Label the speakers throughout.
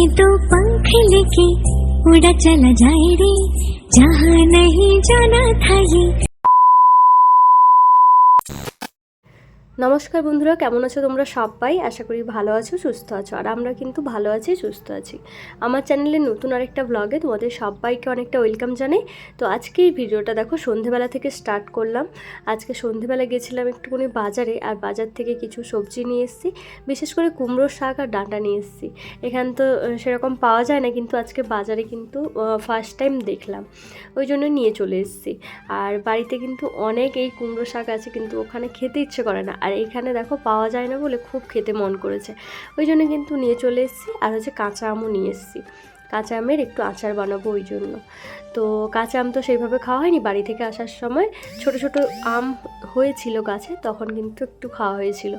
Speaker 1: ये तो पंख लेके उड़ा चला जाए रे। जहाँ नहीं जाना था ये
Speaker 2: নমস্কার বন্ধুরা, কেমন আছো তোমরা সবাই? আশা করি ভালো আছো, সুস্থ আছো, আর আমরা কিন্তু ভালো আছি, সুস্থ আছি। আমার চ্যানেলে নতুন আরেকটা ব্লগে তোমাদের সবাইকে অনেকটা ওয়েলকাম জানাই। তো আজকে এই ভিডিওটা দেখো, সন্ধেবেলা থেকে স্টার্ট করলাম। আজকে সন্ধেবেলা গেছিলাম একটুখানি বাজারে, আর বাজার থেকে কিছু সবজি নিয়ে এসেছি। বিশেষ করে কুমড়ো শাক আর ডাঁটা নিয়ে এসেছি। এখান তো সেরকম পাওয়া যায় না, কিন্তু আজকে বাজারে কিন্তু ফার্স্ট টাইম দেখলাম। ওই জন্য নিয়ে চলে এসেছি। আর বাড়িতে কিন্তু অনেক এই কুমড়ো শাক আছে, কিন্তু ওখানে খেতে ইচ্ছে করে না। আর এইখানে দেখো পাওয়া যায় না বলে খুব খেতে মন করেছে। ওই জন্য কিন্তু নিয়ে চলে এসেছি আর হচ্ছে কাঁচা আমও নিয়ে এসেছি। কাঁচা আমের একটু আচার বানাবো ওই জন্য। তো কাঁচা আম তো সেইভাবে খাওয়া হয়নি। বাড়ি থেকে আসার সময় ছোট ছোট আম হয়েছিল গাছে, তখন কিন্তু একটু খাওয়া হয়েছিল।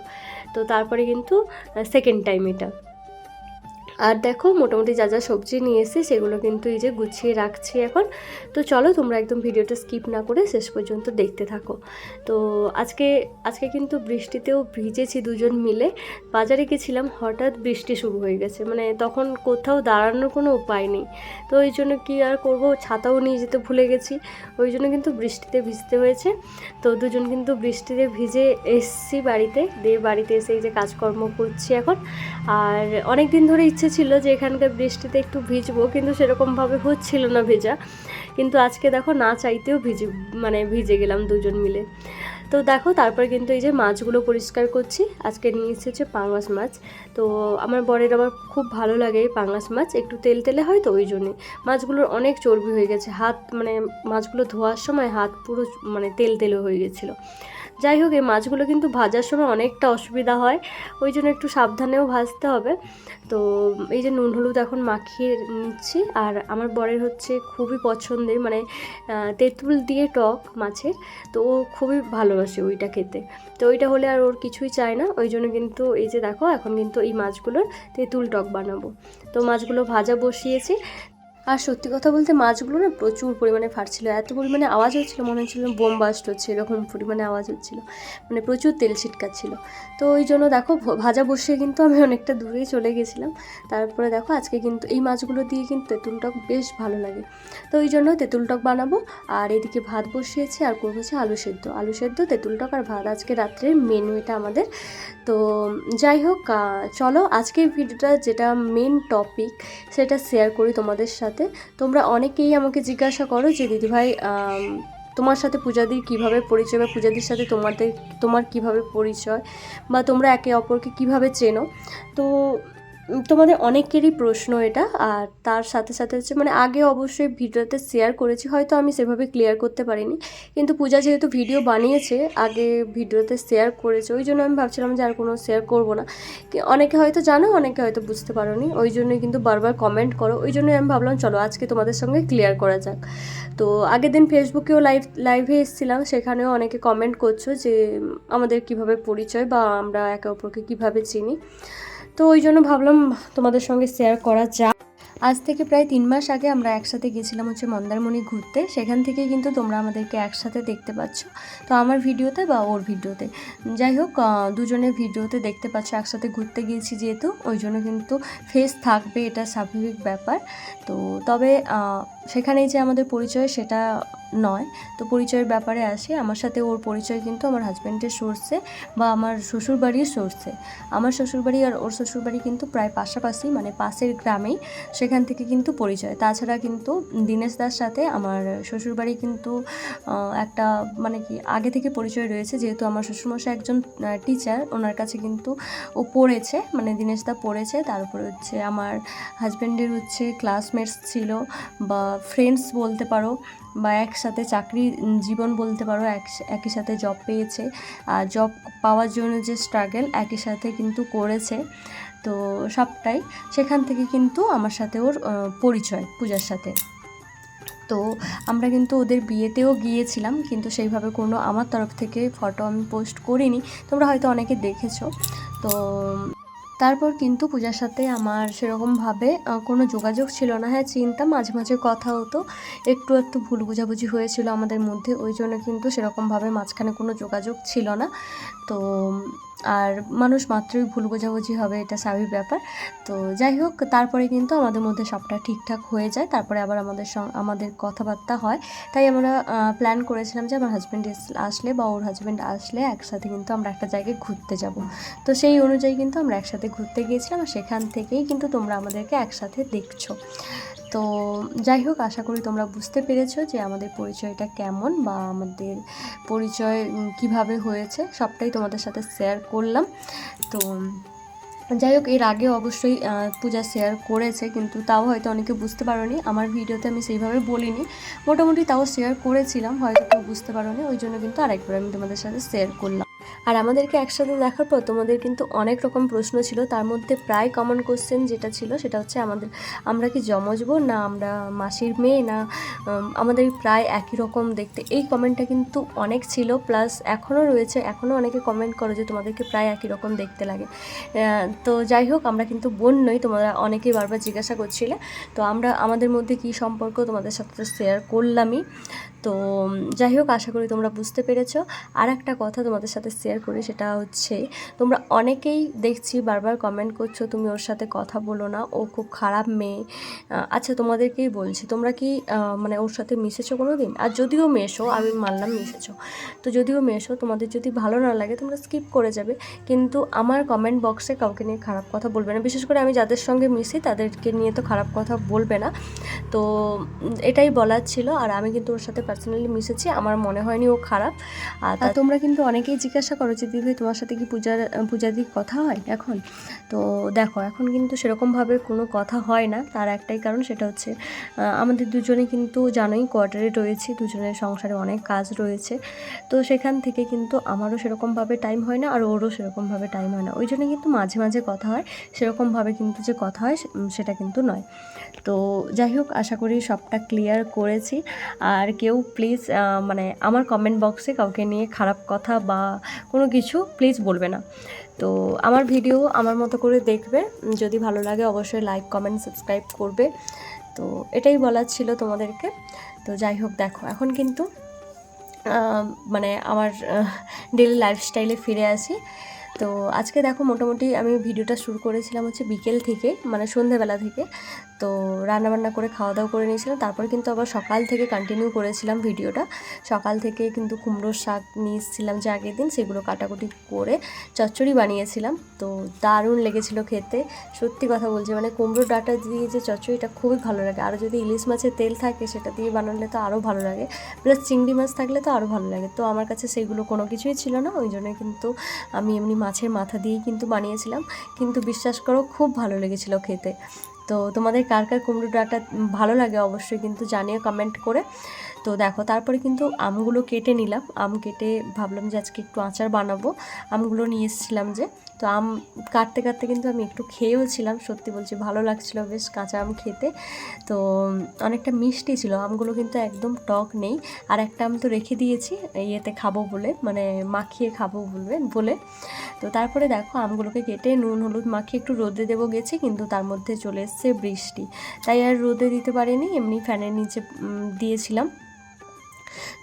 Speaker 2: তো তারপরে কিন্তু সেকেন্ড টাইম এটা। আর দেখো মোটামুটি যা যা সবজি নিয়ে এসে সেগুলো কিন্তু এই যে গুছিয়ে রাখছি এখন। তো চলো তোমরা একদম ভিডিওটা স্কিপ না করে শেষ পর্যন্ত দেখতে থাকো। তো আজকে আজকে কিন্তু বৃষ্টিতেও ভিজেছি দুজন মিলে। বাজারে গেছিলাম, হঠাৎ বৃষ্টি শুরু হয়ে গেছে। মানে তখন কোথাও দাঁড়ানোর কোনো উপায় নেই। তো ওই জন্য কি আর করব? ছাতাও নিয়ে যেতে ভুলে গেছি। ওই জন্য কিন্তু বৃষ্টিতে ভিজতে হয়েছে। তো দুজন কিন্তু বৃষ্টিতে ভিজে এসছি বাড়িতে। দিয়ে বাড়িতে এসে এই যে কাজকর্ম করছি এখন। আর অনেক দিন ধরে ইচ্ছে ছিল যে এখানকার বৃষ্টিতে একটু ভিজবো, কিন্তু সেরকমভাবে হচ্ছিল না ভেজা। কিন্তু আজকে দেখো না চাইতেও ভিজে মানে ভিজে গেলাম দুজন মিলে। তো দেখো তারপর কিন্তু এই যে মাছগুলো পরিষ্কার করছি। আজকে নিয়ে এসেছে পাঙাশ মাছ। তো আমার বরের আবার খুব ভালো লাগে এই পাঙাশ মাছ। একটু তেল তেলে হয় তো ওই জন্যে। মাছগুলোর অনেক চর্বি হয়ে গেছে। হাত মানে মাছগুলো ধোয়ার সময় হাত পুরো মানে তেল তেলে হয়ে গেছিল। যাই হোক, এই মাছগুলো কিন্তু ভাজার সময় অনেকটা অসুবিধা হয়, ওই জন্য একটু সাবধানেও ভাজতে হবে। তো এই যে নুন হলুদ এখন মাখিয়ে নিচ্ছি, আর আমার বরের হচ্ছে খুবই পছন্দের মানে তেঁতুল দিয়ে টক মাছের, তো ও খুবই ভালোবাসে ওইটা খেতে। তো ওইটা হলে আর ওর কিছুই চায় না, ওই জন্য কিন্তু এই যে দেখো, এখন কিন্তু এই মাছগুলোর তেঁতুল টক বানাবো। তো মাছগুলো ভাজা বসিয়েছি আর সত্যি কথা বলতে মাছগুলো না প্রচুর পরিমাণে ফাটছিল। এত পরিমাণে আওয়াজ হচ্ছিল, মনে হচ্ছিল বোম বাস্ট হচ্ছে, এরকম পরিমাণে আওয়াজ হচ্ছিল। মানে প্রচুর তেল ছিটকাচ্ছিল। তো ওই জন্য দেখো ভাজা বসিয়ে কিন্তু আমি অনেকটা দূরেই চলে গেছিলাম। তারপরে দেখো, আজকে কিন্তু এই মাছগুলো দিয়ে কিন্তু তেঁতুল টক বেশ ভালো লাগে। তো ওই জন্য তেঁতুল টক বানাবো। আর এদিকে ভাত বসিয়েছি, আর করব হচ্ছে আলু সেদ্ধ। আলু সেদ্ধ, তেঁতুল টক আর ভাত। আজকে রাত্রের মেনু এটা আমাদের। তো যাই হোক চলো আজকের ভিডিওটা যেটা মেন টপিক সেটা শেয়ার করি তোমাদের সাথে। তোমরা অনেকেই আমাকে জিজ্ঞাসা করো যে, দিদিভাই তোমার সাথে পূজাদির কীভাবে পরিচয় বা পূজাদির সাথে তোমাদের, তোমার কীভাবে পরিচয়? বা তোমরা একে অপরকে কীভাবে চেনো? তো তোমাদের অনেকেরই প্রশ্ন এটা, আর তার সাথে সাথে হচ্ছে মানে আগে অবশ্যই ভিডিওতে শেয়ার করেছি, হয়তো আমি সেভাবে ক্লিয়ার করতে পারিনি। কিন্তু পূজা যেহেতু ভিডিও বানিয়েছে, আগে ভিডিওতে শেয়ার করেছে, ওই জন্য আমি ভাবছিলাম যে আর কোনো শেয়ার করব না। অনেকে হয়তো জানো, অনেকে হয়তো বুঝতে পারোনি, ওই জন্যই কিন্তু বারবার কমেন্ট করো। ওই জন্যই আমি ভাবলাম, চলো আজকে তোমাদের সঙ্গে ক্লিয়ার করা যাক। তো আগের দিন ফেসবুকেও লাইভ লাইভে এসেছিলাম, সেখানেও অনেকে কমেন্ট করছ যে, আমাদের কীভাবে পরিচয় বা আমরা একে অপরকে কীভাবে চিনি। তো ওই জন্য ভাবলাম তোমাদের সঙ্গে শেয়ার করা যাক। আজ থেকে প্রায় তিন মাস আগে আমরা একসাথে গেছিলাম হচ্ছে মন্দারমণি ঘুরতে। সেখান থেকেই কিন্তু তোমরা আমাদেরকে একসাথে দেখতে পাচ্ছ। তো আমার ভিডিওতে বা ওর ভিডিওতে, যাই হোক দুজনের ভিডিওতে দেখতে পাচ্ছ, একসাথে ঘুরতে গিয়েছি যেহেতু, ওই জন্য কিন্তু ফেস থাকবে, এটা স্বাভাবিক ব্যাপার। তো তবে সেখানেই যে আমাদের পরিচয় সেটা নয়। তো পরিচয়ের ব্যাপারে আসে। আমার সাথে ওর পরিচয় কিন্তু আমার হাজব্যান্ডের সোর্সে বা আমার শ্বশুরবাড়ির সোর্সে আমার শ্বশুরবাড়ি আর ওর শ্বশুরবাড়ি কিন্তু প্রায় পাশাপাশি মানে পাশের গ্রামেই সেখান থেকে কিন্তু পরিচয়। তাছাড়া কিন্তু দীনেশ দার সাথে আমার শ্বশুরবাড়ি কিন্তু একটা মানে কি, আগে থেকে পরিচয় রয়েছে। যেহেতু আমার শ্বশুরমশাই একজন টিচার ওনার কাছে কিন্তু ও পড়েছে মানে দীনেশ দা পড়েছে। তার উপরে হচ্ছে আমার হাজব্যান্ডের হচ্ছে ক্লাসমেটস ছিল বা ফ্রেন্ডস বলতে পারো বা একসাথে চাকরি জীবন বলতে পারো, এক, একই সাথে জব পেয়েছে। আর জব পাওয়ার জন্য যে স্ট্রাগল একই সাথে কিন্তু করেছে। তো সবটাই সেখান থেকে কিন্তু আমার সাথে ওর পরিচয় পূজার সাথে। তো আমরা কিন্তু ওদের বিয়েতেও গিয়েছিলাম কিন্তু সেইভাবে কোনো আমার তরফ থেকে ফটো আমি পোস্ট করিনি। তোমরা হয়তো অনেকে দেখেছ। তো তারপর কিন্তু পূজার সাথে আমার সেরকমভাবে কোনো যোগাযোগ ছিল না। হ্যাঁ চিনতাম মাঝে মাঝে কথা হতো। একটু একটু ভুল বোঝাবুঝি হয়েছিল আমাদের মধ্যে, ওই জন্য কিন্তু সেরকমভাবে মাঝখানে কোনো যোগাযোগ ছিল না। তো, আর মানুষ মাত্রই ভুল বোঝাবুঝি হবে, এটা স্বাভাবিক ব্যাপার। তো, যাই হোক, তারপরে কিন্তু আমাদের মধ্যে সবটা ঠিকঠাক হয়ে যায়। তারপরে আবার আমাদের আমাদের কথাবার্তা হয়। তাই আমরা প্ল্যান করেছিলাম যে আমার হাজব্যান্ড আসলে বা ওর হাজব্যান্ড আসলে একসাথে কিন্তু আমরা একটা জায়গায় ঘুরতে যাব। তো সেই অনুযায়ী কিন্তু আমরা একসাথে ঘুরতে গিয়েছিলাম আর সেখান থেকেই কিন্তু তোমরা আমাদেরকে একসাথে দেখছ। তো যাই হোক, আশা করি তোমরা বুঝতে পেরেছ যে আমাদের পরিচয়টা কেমন বা আমাদের পরিচয় কীভাবে হয়েছে, সবটাই তোমাদের সাথে শেয়ার করলাম। তো যাই হোক, এর আগে অবশ্যই পূজা শেয়ার করেছে, কিন্তু তাও হয়তো অনেকে বুঝতে পারোনি। আমার ভিডিওতে আমি সেইভাবে বলিনি। মোটামুটি তাও শেয়ার করেছিলাম, হয়তো কেউ বুঝতে পারোনি, ওই জন্য কিন্তু আরেকবার আমি তোমাদের সাথে শেয়ার করলাম। আর আমাদেরকে একসাথে দেখার পর তোমাদের কিন্তু অনেক রকম প্রশ্ন ছিল। তার মধ্যে প্রায় কমন কোশ্চেন যেটা ছিল সেটা হচ্ছে আমাদের, আমরা কি জমজ জমজবো না আমরা মাসির মেয়ে না আমাদের প্রায় একই রকম দেখতে। এই কমেন্টটা কিন্তু অনেক ছিল প্লাস এখনও রয়েছে, এখনও অনেকে কমেন্ট করো যে তোমাদেরকে প্রায় একই রকম দেখতে লাগে। তো যাই হোক, আমরা কিন্তু বোন নই, তোমরা অনেকেই বারবার জিজ্ঞাসা করছিলে। তো আমরা, আমাদের মধ্যে কী সম্পর্ক তোমাদের সাথে শেয়ার করলামই। তো যাই হোক, আশা করি তোমরা বুঝতে পেরেছ। আর একটা কথা তোমাদের সাথে শেয়ার করি, সেটা হচ্ছে, তোমরা অনেকেই দেখছি বারবার কমেন্ট করছ, তুমি ওর সাথে কথা বলো না, ও খুব খারাপ মেয়ে। আচ্ছা তোমাদেরকেই বলছি, তোমরা কি মানে ওর সাথে মিশেছো কোনো দিন আর যদিও মেশো, আমি মানলাম মিশেছো। তো যদিও মেশো, তোমাদের যদি ভালো না লাগে, তোমরা স্কিপ করে যাবে। কিন্তু আমার কমেন্ট বক্সে কাউকে নিয়ে খারাপ কথা বলবে না। বিশেষ করে আমি যাদের সঙ্গে মিশি, তাদেরকে নিয়ে তো খারাপ কথা বলবে না। তো এটাই বলার ছিল, আর আমি কিন্তু ওর সাথে পার্সোনালি মিশেছি আমার মনে হয়নি ও খারাপ। আর তোমরা কিন্তু অনেকেই জিজ্ঞাসা করো যে দিদি তোমার সাথে কি পূজার পূজাদির কথা হয় এখন? তো দেখো এখন কিন্তু সেরকমভাবে কোনো কথা হয় না। তার একটাই কারণ সেটা হচ্ছে আমাদের দুজনে কিন্তু জানোই কোয়ার্টারে রয়েছি দুজনের সংসারে অনেক কাজ রয়েছে। তো সেখান থেকে কিন্তু আমারও সেরকমভাবে টাইম হয় না আর ওরও সেরকমভাবে টাইম হয় না। ওই জন্য কিন্তু মাঝে মাঝে কথা হয় সেরকমভাবে কিন্তু যে কথা হয় সেটা কিন্তু নয়। তো যাই হোক, আশা করি সবটা ক্লিয়ার করেছি। আর কেউ প্লিজ মানে আমার কমেন্ট বক্সে কাউকে নিয়ে খারাপ কথা বা কোনো কিছু প্লিজ বলবে না। তো আমার ভিডিও আমার মতো করে দেখবে। যদি ভালো লাগে অবশ্যই লাইক কমেন্ট সাবস্ক্রাইব করবে। তো এটাই বলার ছিল তোমাদেরকে। তো যাই হোক, দেখো, এখন কিন্তু মানে আমার ডেলি লাইফস্টাইলে ফিরে আসি। তো আজকে দেখো মোটামুটি আমি ভিডিওটা শুরু করেছিলাম হচ্ছে বিকেল থেকে মানে সন্ধ্যেবেলা থেকে। তো রান্নাবান্না করে খাওয়া দাওয়া করে নিয়েছিলাম, তারপর কিন্তু আবার সকাল থেকে কন্টিনিউ করেছিলাম ভিডিওটা। সকাল থেকে কিন্তু কুমড়োর শাক নিয়ে এসেছিলাম যে আগের দিন, সেগুলো কাটাকুটি করে চচ্চড়ি বানিয়েছিলাম। তো দারুণ লেগেছিল খেতে। সত্যি কথা বলছি মানে কুমড়ো ডাটা দিয়ে যে চচ্চড়িটা খুবই ভালো লাগে। আর যদি ইলিশ মাছের তেল থাকে, সেটা দিয়ে বানালে তো আরও ভালো লাগে। প্লাস চিংড়ি মাছ থাকলে তো আরও ভালো লাগে। তো আমার কাছে সেইগুলো কোনো কিছুই ছিল না, ওই জন্য কিন্তু আমি এমনি মাছের মাথা দিয়েই কিন্তু বানিয়েছিলাম। কিন্তু বিশ্বাস করো, খুব ভালো লেগেছিলো খেতে। তো তোমাদের কার কার কুমড়ো ডাঁটা ভালো লাগে অবশ্যই কিন্তু জানিও কমেন্ট করে। তো দেখো, তারপরে কিন্তু আমগুলো কেটে নিলাম। আম কেটে ভাবলাম যে আজকে একটু আচার বানাবো। আমগুলো নিয়ে এসেছিলাম যে তো আম কাটতে কাটতে কিন্তু আমি একটু খেয়েও ছিলাম। সত্যি বলছি, ভালো লাগছিল বেশ কাঁচা আম খেতে। তো অনেকটা মিষ্টি ছিল, আমগুলো কিন্তু একদম টক নেই। আর একটা আম তো রেখে দিয়েছি, ইয়েতে খাব বলে মানে মাখিয়ে খাব বলবে, বলে। তো তারপরে দেখো, আমগুলোকে কেটে নুন, হলুদ মাখিয়ে একটু রোদে দেবো গেছি, কিন্তু তার মধ্যে চলে এসছে বৃষ্টি। তাই আর রোদে দিতে পারিনি, এমনি ফ্যানের নিচে দিয়েছিলাম।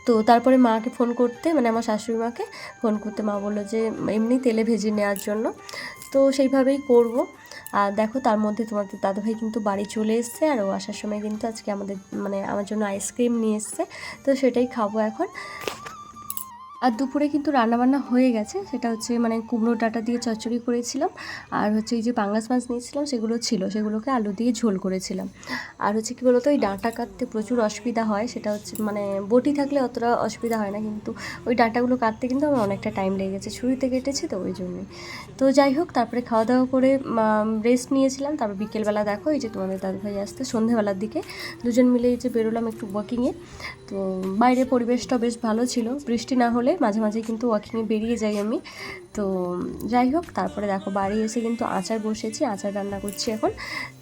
Speaker 2: তো তারপরে মাকে ফোন করতে মানে আমার শাশুড়ি মাকে ফোন করতে। মা বলল যে, এমনি তেলে ভেজে নেওয়ার জন্য। তো সেইভাবেই করব। আর দেখো, তার মধ্যে তোমাদের দাদুভাই কিন্তু বাড়ি চলে এসছে, আর ও আসার সময় কিন্তু আজকে আমাদের মানে আমার জন্য আইসক্রিম নিয়ে এসছে। তো সেটাই খাব এখন। আর দুপুরে কিন্তু রান্নাবান্না হয়ে গেছে। সেটা হচ্ছে মানে কুমড়ো ডাটা দিয়ে চচ্চড়ি করেছিলাম। আর হচ্ছে এই যে পাঙ্গাস মাছ নিয়েছিলাম, সেগুলো ছিল। সেগুলোকে আলু দিয়ে ঝোল করেছিলাম। আর হচ্ছে কী বলতো ওই ডাঁটা কাটতে প্রচুর অসুবিধা হয়। সেটা হচ্ছে মানে বটি থাকলে অতটা অসুবিধা হয় না। কিন্তু ওই ডাঁটাগুলো কাটতে কিন্তু আমার অনেকটা টাইম লেগে গেছে। ছুরিতে কেটেছি তো ওই জন্যই তো যাই হোক, তারপরে খাওয়া দাওয়া করে রেস্ট নিয়েছিলাম। তারপর বিকেলবেলা দেখো, এই যে তোমাদের দাদুভাই আসতে সন্ধেবেলার দিকে। দুজন মিলে এই যে বেরোলাম একটু ওয়াকিংয়ে তো বাইরে পরিবেশটা বেশ ভালো ছিল। বৃষ্টি না হলে মাঝে মাঝে কিন্তু ওয়াকিংয়ে বেরিয়ে যাই আমি। তো যাই হোক, তারপরে দেখো বাড়ি এসে কিন্তু আচার বসেছি, আচার রান্না করছি এখন।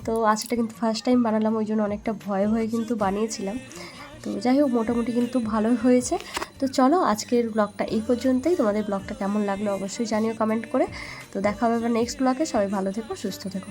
Speaker 2: তো আচারটা কিন্তু ফার্স্ট টাইম বানালাম, ওই জন্য অনেকটা ভয়ে ভয়ে কিন্তু বানিয়েছিলাম। তো যাই হোক, মোটামুটি কিন্তু ভালো হয়েছে। তো চলো, আজকের ব্লগটা এই পর্যন্তই। তোমাদের ব্লগটা কেমন লাগল অবশ্যই জানিও কমেন্ট করে। তো দেখা হবে নেক্সট ব্লগে সবাই ভালো থেকো, সুস্থ থেকো।